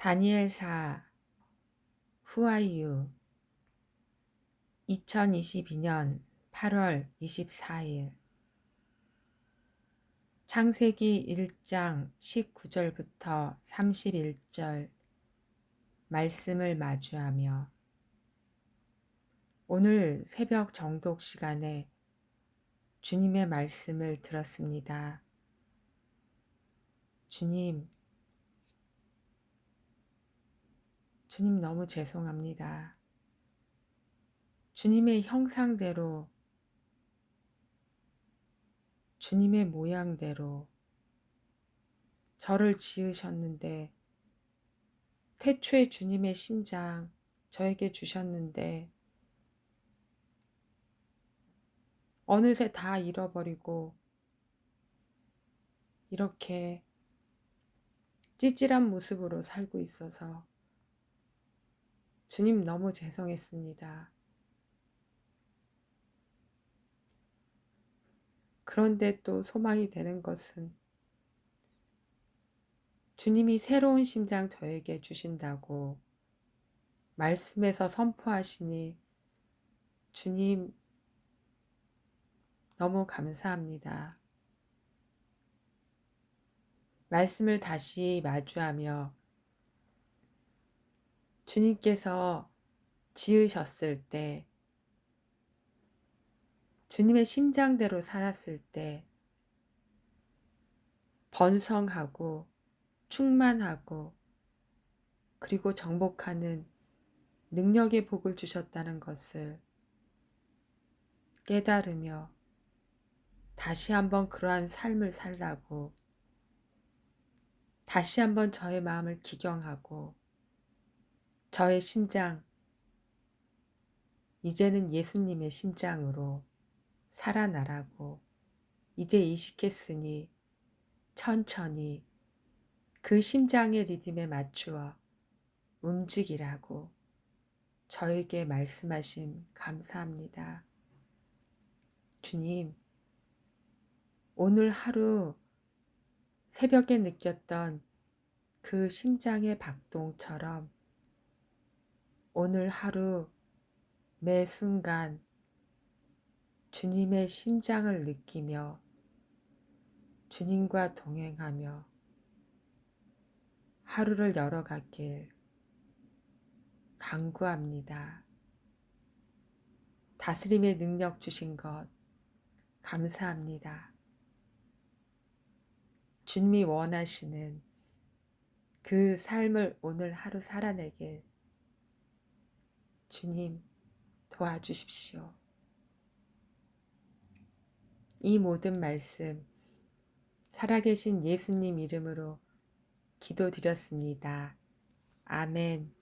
다니엘사 후아이유 2022년 8월 24일 창세기 1장 19절부터 31절 말씀을 마주하며 오늘 새벽 정독 시간에 주님의 말씀을 들었습니다. 주님, 주님 너무 죄송합니다. 주님의 형상대로, 주님의 모양대로 저를 지으셨는데, 태초에 주님의 심장 저에게 주셨는데, 어느새 다 잃어버리고, 이렇게 찌질한 모습으로 살고 있어서 주님 너무 죄송했습니다. 그런데 또 소망이 되는 것은 주님이 새로운 심장 저에게 주신다고 말씀에서 선포하시니 주님 너무 감사합니다. 말씀을 다시 마주하며 주님께서 지으셨을 때, 주님의 심장대로 살았을 때, 번성하고 충만하고 그리고 정복하는 능력의 복을 주셨다는 것을 깨달으며 다시 한번 그러한 삶을 살라고 다시 한번 저의 마음을 기경하고 저의 심장, 이제는 예수님의 심장으로 살아나라고 이제 이식했으니 천천히 그 심장의 리듬에 맞추어 움직이라고 저에게 말씀하심 감사합니다. 주님, 오늘 하루 새벽에 느꼈던 그 심장의 박동처럼 오늘 하루 매 순간 주님의 심장을 느끼며 주님과 동행하며 하루를 열어가길 강구합니다. 다스림의 능력 주신 것 감사합니다. 주님이 원하시는 그 삶을 오늘 하루 살아내길 주님 도와주십시오. 이 모든 말씀 살아계신 예수님 이름으로 기도드렸습니다. 아멘.